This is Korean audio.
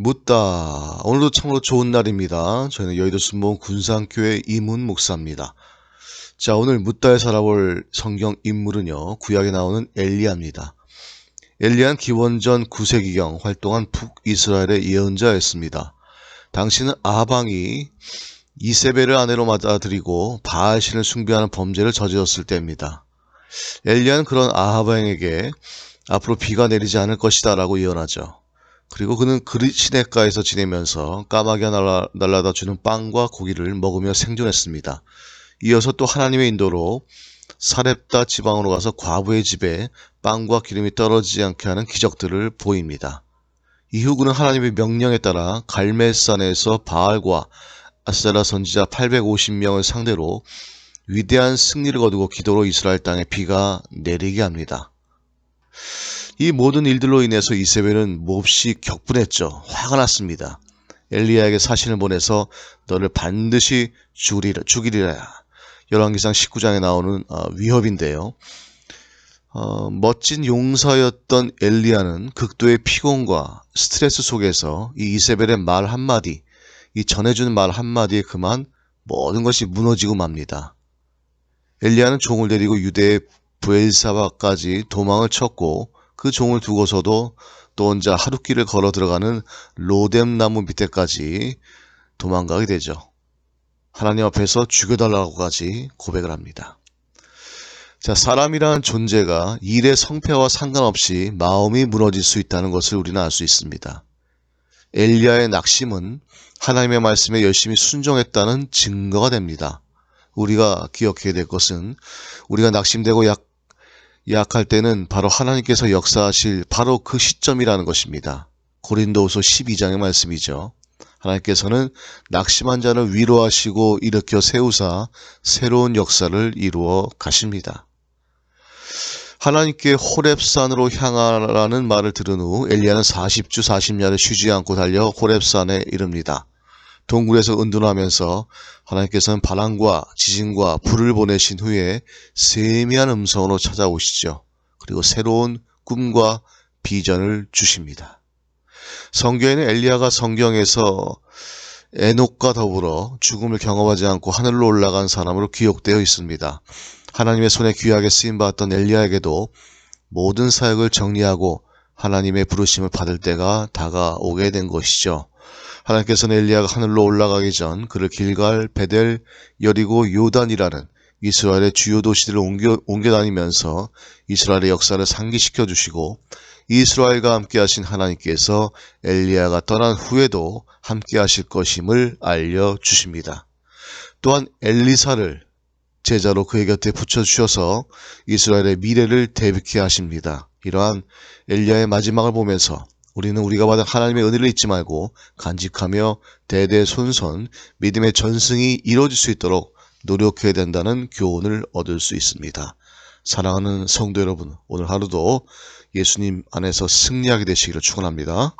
묻다. 오늘도 참으로 좋은 날입니다. 저희는 여의도 순봉 군산교회 이문 목사입니다. 자, 오늘 묻다에 살아볼 성경 인물은요, 구약에 나오는 엘리야입니다. 엘리야는 기원전 9세기경 활동한 북이스라엘의 예언자였습니다. 당시는 아방이 이세벨을 아내로 맞아들이고 바알신을 숭배하는 범죄를 저질렀을 때입니다. 엘리야는 그런 아하방에게 앞으로 비가 내리지 않을 것이다 라고 예언하죠. 그리고 그는 그리 시냇가에서 지내면서 까마귀가 날라, 날라다 주는 빵과 고기를 먹으며 생존했습니다. 이어서 또 하나님의 인도로 사렙다 지방으로 가서 과부의 집에 빵과 기름이 떨어지지 않게 하는 기적들을 보입니다. 이후 그는 하나님의 명령에 따라 갈멜산에서 바알과 아세라 선지자 850명을 상대로 위대한 승리를 거두고 기도로 이스라엘 땅에 비가 내리게 합니다. 이 모든 일들로 인해서 이세벨은 몹시 격분했죠. 화가 났습니다. 엘리야에게 사신을 보내서 너를 반드시 죽이리라. 죽이리라. 열왕기상 19장에 나오는 어, 위협인데요. 어, 멋진 용사였던 엘리야는 극도의 피곤과 스트레스 속에서 이 이세벨의 말 한마디, 이 전해주는 말 한마디에 그만 모든 것이 무너지고 맙니다. 엘리야는 종을 데리고 유대의 부엘사바까지 도망을 쳤고 그 종을 두고서도 또 혼자 하룻길을 걸어 들어가는 로뎀 나무 밑에까지 도망가게 되죠. 하나님 앞에서 죽여달라고까지 고백을 합니다. 자, 사람이라는 존재가 일의 성패와 상관없이 마음이 무너질 수 있다는 것을 우리는 알 수 있습니다. 엘리야의 낙심은 하나님의 말씀에 열심히 순종했다는 증거가 됩니다. 우리가 기억해야 될 것은 우리가 낙심되고 약, 약할 때는 바로 하나님께서 역사하실 바로 그 시점이라는 것입니다. 고린도후서 12장의 말씀이죠. 하나님께서는 낙심한 자를 위로하시고 일으켜 세우사 새로운 역사를 이루어 가십니다. 하나님께 호랩산으로 향하라는 말을 들은 후 엘리야는 40주 40야를 쉬지 않고 달려 호랩산에 이릅니다. 동굴에서 은둔하면서 하나님께서는 바람과 지진과 불을 보내신 후에 세미한 음성으로 찾아오시죠. 그리고 새로운 꿈과 비전을 주십니다. 성경에는 엘리야가 성경에서 에녹과 더불어 죽음을 경험하지 않고 하늘로 올라간 사람으로 기록되어 있습니다. 하나님의 손에 귀하게 쓰임 받았던 엘리야에게도 모든 사역을 정리하고 하나님의 부르심을 받을 때가 다가오게 된 것이죠. 하나님께서는 엘리야가 하늘로 올라가기 전 그를 길갈, 베델, 여리고, 요단이라는 이스라엘의 주요 도시들을 옮겨, 옮겨 다니면서 이스라엘의 역사를 상기시켜 주시고 이스라엘과 함께 하신 하나님께서 엘리야가 떠난 후에도 함께 하실 것임을 알려 주십니다. 또한 엘리사를 제자로 그의 곁에 붙여 주셔서 이스라엘의 미래를 대비케 하십니다. 이러한 엘리야의 마지막을 보면서 우리는 우리가 받은 하나님의 은혜를 잊지 말고 간직하며 대대손손 믿음의 전승이 이루어질 수 있도록 노력해야 된다는 교훈을 얻을 수 있습니다. 사랑하는 성도 여러분, 오늘 하루도 예수님 안에서 승리하게 되시기를 축원합니다.